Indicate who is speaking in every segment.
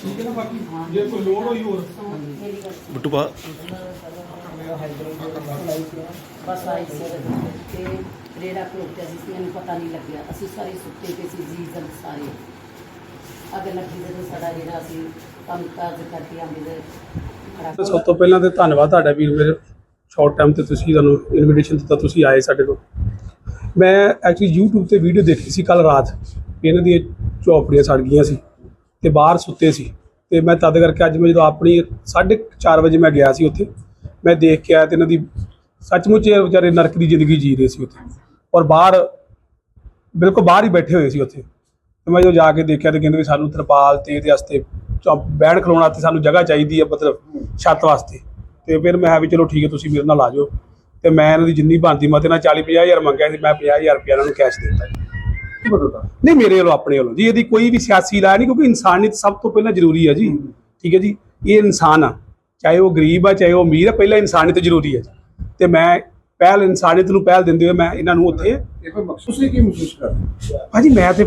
Speaker 1: ਠੀਕ ਹੈ ਨਾ ਬਾਕੀ ਜੇ ਕੋਈ ਲੋੜ ਹੋਈ ਹੋਰ
Speaker 2: ਬਿੱਟੂ ਪਾ
Speaker 3: ਬਸ ਆਈ ਸਿਰ ਤੇ ਰੇੜਾ ਖਲੋਤਿਆ ਸੀ ਸੀ, ਮੈਨੂੰ ਪਤਾ ਨਹੀਂ ਲੱਗਿਆ। ਅਸੀਂ ਸਾਰੇ ਸੁੱਤੇ ਪਏ ਸੀ, ਜੀ ਜਲ ਸਾਰੇ। ਅੱਗ ਲੱਗੀ ਜਦੋਂ ਸਾਡਾ ਰੇੜਾ ਸੀ ਕੰਮ ਕਾਜ ਕਰਕੇ ਆਂਦੇ ਦੇ
Speaker 1: ਤੇ ਸਭ ਤੋਂ ਪਹਿਲਾਂ ਤੇ ਧੰਨਵਾਦ ਤੁਹਾਡਾ ਵੀਰ, ਮੇਰੇ ਸ਼ਾਰਟ ਟਾਈਮ ਤੇ ਤੁਸੀਂ ਤੁਹਾਨੂੰ ਇਨਵੀਟੇਸ਼ਨ ਦਿੱਤਾ, ਤੁਸੀਂ ਆਏ ਸਾਡੇ ਕੋਲ। ਮੈਂ ਐਕਚੁਅਲੀ YouTube ਤੇ ਵੀਡੀਓ ਦੇਖੀ ਸੀ ਕੱਲ ਰਾਤ, ਵੀ ਇਹਨਾਂ ਦੀਆਂ ਝੋਪੜੀਆਂ ਸੜ ਗਈਆਂ ਸੀ ਤੇ ਬਾਹਰ ਸੁੱਤੇ ਸੀ। ਤੇ ਮੈਂ ਤਦ ਕਰਕੇ ਅੱਜ ਮੈਂ ਜਦੋਂ ਆਪਣੀ 4:30 ਵਜੇ ਮੈਂ ਗਿਆ ਸੀ ਉੱਥੇ, ਮੈਂ ਦੇਖ ਕੇ ਆਇਆ ਤੇ ਇਹਨਾਂ ਦੀ ਸੱਚਮੁੱਚ ਇਹ ਵਿਚਾਰੇ ਨਰਕ ਦੀ ਜ਼ਿੰਦਗੀ ਜੀ ਰਹੇ ਸੀ ਉੱਥੇ। ਔਰ ਬਾਹਰ ਬਿਲਕੁਲ ਬਾਹਰ ਹੀ ਬੈਠੇ ਹੋਏ ਸੀ ਉੱਥੇ। ਤੇ ਮੈਂ ਜਦੋਂ ਜਾ ਕੇ ਦੇਖਿਆ ਤੇ ਕਹਿੰਦੇ ਵੀ ਸਾਨੂੰ ਤਰਪਾਲ ਤੇ ਇਹਦੇ ਵਾਸਤੇ ਬਹਿਣ ਖਲੋਣ ਵਾਸਤੇ ਸਾਨੂੰ ਜਗ੍ਹਾ ਚਾਹੀਦੀ ਹੈ ਮਤਲਬ ਛੱਤ ਵਾਸਤੇ। ਤੇ ਫਿਰ ਮੈਂ ਕਿਹਾ ਵੀ ਚਲੋ ਠੀਕ ਹੈ ਤੁਸੀਂ ਮੇਰੇ ਨਾਲ ਆ ਜਾਓ। ਤੇ ਮੈਂ ਇਹਨਾਂ ਦੀ ਜਿੰਨੀ ਬਣਦੀ ਮੈਂ ਤੇ ਨਾਲ 40 50 ਹਜ਼ਾਰ ਮੰਗਿਆ ਸੀ ਮੈਂ 50 ਹਜ਼ਾਰ ਰੁਪਇਆ ਇਹਨਾਂ ਨੂੰ ਕੈਸ਼ ਦਿੱਤਾ ਜੀ। ਨਹੀਂ ਮੇਰੇ ਵੱਲੋਂ ਆਪਣੇ ਵੱਲੋਂ ਜੀ। ਇਹਦੀ ਕੋਈ ਵੀ ਸਿਆਸੀ ਲਾ ਨਹੀਂ ਕਿਉਂਕਿ ਇਨਸਾਨੀਅਤ ਸਭ ਤੋਂ ਪਹਿਲਾਂ ਜ਼ਰੂਰੀ ਹੈ ਜੀ। ਠੀਕ ਹੈ ਜੀ? ਇਹ ਇਨਸਾਨ ਆ। ਚਾਹੇ ਉਹ ਗਰੀਬ ਆ ਚਾਹੇ ਉਹ ਅਮੀਰ ਆ ਪਹਿਲਾਂ ਇਨਸਾਨੀਅਤ ਜ਼ਰੂਰੀ ਹੈ ਜੀ। ਤੇ ਮੈਂ ਪਹਿਲ ਇਨਸਾਨੀਅਤ ਨੂੰ ਪਹਿਲ ਦਿੰਦੇ ਹੋਏ ਮੈਂ ਇਹਨਾਂ ਨੂੰ ਉੱਥੇ
Speaker 4: ਇਹ ਕੋਈ ਮਖਸੂਸ ਹੀ ਕੀ ਮਹਿਸੂਸ ਕਰਦੇ
Speaker 1: ਭਾਜੀ ਮੈਂ ਤੇ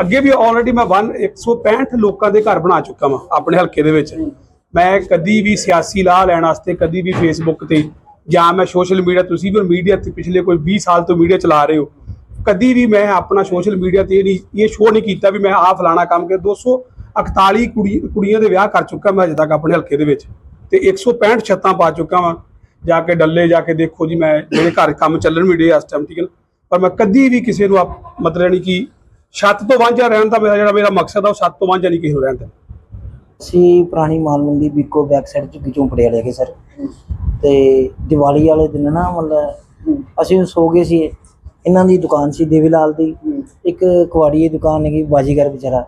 Speaker 1: ਅੱਗੇ ਵੀ ਆਲਰੇਡੀ ਮੈਂ 1 165 ਲੋਕਾਂ ਦੇ ਘਰ ਬਣਾ ਚੁੱਕਾ ਵਾਂ ਆਪਣੇ ਹਲਕੇ ਦੇ ਵਿੱਚ। ਮੈਂ ਕਦੀ ਵੀ ਸਿਆਸੀ ਲਾਹ ਲੈਣ ਵਾਸਤੇ ਕਦੀ ਵੀ ਫੇਸਬੁੱਕ ਤੇ ਜਾਂ ਮੈਂ ਸੋਸ਼ਲ ਮੀਡੀਆ ਤੁਸੀਂ ਵੀ ਮੀਡੀਆ ਤੇ ਪਿਛਲੇ ਕੋਈ 20 ਸਾਲ ਤੋਂ ਮੀਡੀਆ ਚਲਾ ਰਹੇ ਹੋ। ਕਦੀ ਵੀ ਮੈਂ ਆਪਣਾ ਸੋਸ਼ਲ ਮੀਡੀਆ ਤੇ ਇਹ ਨਹੀਂ ਇਹ ਸ਼ੋਅ ਨਹੀਂ ਕੀਤਾ ਵੀ ਮੈਂ ਆਹ ਫਲਾਣਾ ਕੰਮ ਕਰ 241 ਕੁੜੀ ਕੁੜੀਆਂ ਦੇ ਵਿਆਹ ਕਰ ਚੁੱਕਾ ਮੈਂ ਅਜੇ ਤੱਕ ਆਪਣੇ ਹਲਕੇ ਦੇ ਵਿੱਚ। ਤੇ 165 ਛੱਤਾਂ ਪਾ ਚੁੱਕਾ ਵਾਂ। ਜਾ ਕੇ ਡੱਲੇ, ਜਾ ਕੇ ਦੇਖੋ ਜੀ, ਮੈਂ ਮੇਰੇ ਘਰ ਕੰਮ ਚੱਲਣ ਵੀ ਡੇ ਇਸ ਟਾਈਮ ਠੀਕ ਹੈ ਪਰ ਮੈਂ ਕਦੀ ਵੀ ਕਿਸੇ ਨੂੰ ਮਤਲਬ ਨਹੀਂ ਕਿ ਛੱਤ ਤੋਂ ਵਾਂਝਾ ਰਹਿਣ ਦਾ ਮੇਰਾ ਜਿਹੜਾ ਮੇਰਾ ਮਕਸਦ ਆ, ਉਹ ਛੱਤ ਤੋਂ ਵਾਂਝਾ ਨਹੀਂ ਕਿਸੇ ਨੂੰ ਰਹਿਣ ਦਾ
Speaker 5: ਅਸੀਂ ਪੁਰਾਣੀ ਮਾਲ ਮੰਡੀ ਬੈਕ ਸਾਈਡ ਝੁੱਗੀ ਝੋਂਪੜੇ ਵਾਲੇ ਹੈਗੇ ਸਰ ਤੇ ਦੀਵਾਲੀ ਵਾਲੇ ਦਿਨ ਨਾ ਮਤਲਬ ਅਸੀਂ ਸੋ ਗਏ ਸੀ। ਇਹਨਾਂ ਦੀ ਦੁਕਾਨ ਸੀ ਦੇਵੀ ਲਾਲ ਦੀ। ਇੱਕ ਕੁਆੜੀ ਦੀ ਦੁਕਾਨ ਹੈਗੀ, ਬਾਜੀਗਰ ਵਿਚਾਰਾ।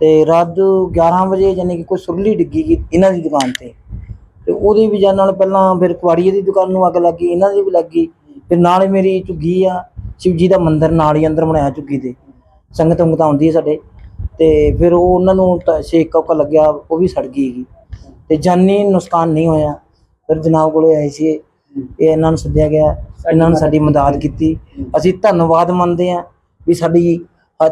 Speaker 5: ਤੇ ਰਾਤ 11 ਵਜੇ ਯਾਨੀ ਕਿ ਕੋਈ ਸੁਰਲੀ ਡਿੱਗੀ ਇਹਨਾਂ ਦੀ ਦੁਕਾਨ ਤੇ। ਤੇ ਉਹਦੀ ਵਜ੍ਹਾ ਨਾਲ ਪਹਿਲਾਂ ਫਿਰ ਕੁਆੜੀਏ ਦੀ ਦੁਕਾਨ ਨੂੰ ਅੱਗ ਲੱਗੀ ਇਹਨਾਂ ਦੀ ਵੀ ਲੱਗੀ ਫਿਰ ਨਾਲ ਮੇਰੀ ਝੁੱਗੀ ਆ ਸ਼ਿਵ ਜੀ ਦਾ ਮੰਦਿਰ ਨਾਲ ਹੀ ਅੰਦਰ ਬਣਾਇਆ ਝੁੱਗੀ ਦੇ। ਸੰਗਤ ਉਂਗਤ ਆਉਂਦੀ ਹੈ ਸਾਡੇ। ਤੇ ਫਿਰ ਉਹ ਉਹਨਾਂ ਨੂੰ ਤਾਂ ਛੇਕ ਕੌਕਾ ਲੱਗਿਆ ਉਹ ਵੀ ਸੜ ਗਈ ਤੇ ਜਾਨੀ ਨੁਕਸਾਨ ਨਹੀਂ ਹੋਇਆ। ਫਿਰ ਜਨਾਬ ਕੋਲੇ ਆਏ ਸੀ। ਇਹ ਇਹ ਇਹਨਾਂ ਨੂੰ ਸੱਦਿਆ ਗਿਆ। ਇਹਨਾਂ ਨੇ ਸਾਡੀ ਮਦਦ ਕੀਤੀ। ਅਸੀਂ ਧੰਨਵਾਦ ਮੰਨਦੇ ਹਾਂ ਵੀ ਸਾਡੀ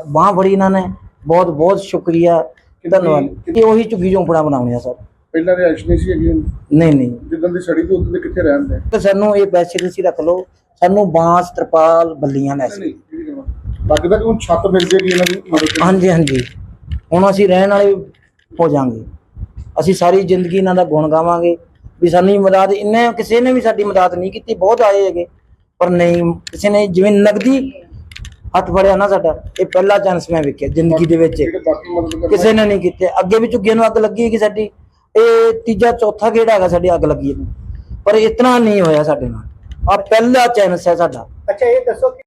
Speaker 5: ਬਾਹ ਫੜੀ ਇਹਨਾਂ ਨੇ। ਬਹੁਤ ਬਹੁਤ ਸ਼ੁਕਰੀਆ ਧੰਨਵਾਦ। ਇਹ ਉਹੀ ਝੁੱਗੀ ਝੋਂਪੜਾ ਬਣਾਉਣੇ ਆ ਸਰ।
Speaker 4: ਪਹਿਲਾਂ ਰਿਹਾਇਸ਼ ਨਹੀਂ ਸੀ ਹੈਗੀ
Speaker 5: ਨਹੀਂ ਨਹੀਂ।
Speaker 4: ਜਿੱਦਾਂ ਦੀ ਸੜੀ ਤੋਂ ਉਦੋਂ ਦੇ ਕਿੱਥੇ ਰਹਿੰਦੇ
Speaker 5: ਤੇ ਸਾਨੂੰ ਇਹ ਪੈਸੇ ਤੁਸੀਂ ਰੱਖ ਲਓ। ਸਾਨੂੰ ਬਾਂਸ ਤਰਪਾਲ ਬੱਲੀਆਂ ਲੈ
Speaker 4: ਗੱਲ ਬਾਕੀ ਤਾਂ ਹੁਣ ਛੱਤ ਮਿਲ ਜੇਗੀ ਇਹਨਾਂ ਦੀ ਮਦਦ ਨਾਲ।
Speaker 5: ਹਾਂਜੀ ਹਾਂਜੀ। ਹੁਣ ਅਸੀਂ ਰਹਿਣ ਵਾਲੇ ਹੋ ਜਾਾਂਗੇ। ਅਸੀਂ ਸਾਰੀ ਜ਼ਿੰਦਗੀ ਇਹਨਾਂ ਦਾ ਗੁਣ ਗਾਵਾਂਗੇ। ਵੀ ਸਾਡੀ ਮਦਦ ਇੰਨੇ ਕਿਸੇ ਨੇ ਵੀ ਸਾਡੀ ਮਦਦ ਨਹੀਂ ਕੀਤੀ ਬਹੁਤ ਆਏ ਹੈਗੇ। ਪਰ ਨਹੀਂ ਕਿਸੇ ਨੇ ਜਿਵੇਂ ਨਗਦੀ ਹੱਥ ਫੜਿਆ ਨਾ ਸਾਡਾ ਇਹ ਪਹਿਲਾ ਚਾਂਸ ਮੈਂ ਵੇਖਿਆ ਜ਼ਿੰਦਗੀ ਦੇ ਵਿੱਚ।
Speaker 4: ਜਿਹੜੇ ਬਾਕੀ ਮਦਦ ਕਰਨਾ
Speaker 5: ਕਿਸੇ ਨੇ ਨਹੀਂ ਕੀਤੇ। ਅੱਗੇ ਵੀ ਝੁੱਗੀਆਂ ਨੂੰ ਅੱਗ ਲੱਗੀ ਹੈਗੀ ਸਾਡੀ। ਇਹ ਤੀਜਾ ਚੌਥਾ ਗੇੜਾ ਹੈਗਾ ਸਾਡੀ ਅੱਗ ਲੱਗੀ ਨੂੰ ਪਰ ਇਤਨਾ ਨਹੀਂ ਹੋਇਆ ਸਾਡੇ ਨਾਲ। ਆ ਪਹਿਲਾ ਚਾਂਸ ਹੈ ਸਾਡਾ।
Speaker 6: ਅੱਛਾ, ਇਹ ਦੱਸੋ ਕਿ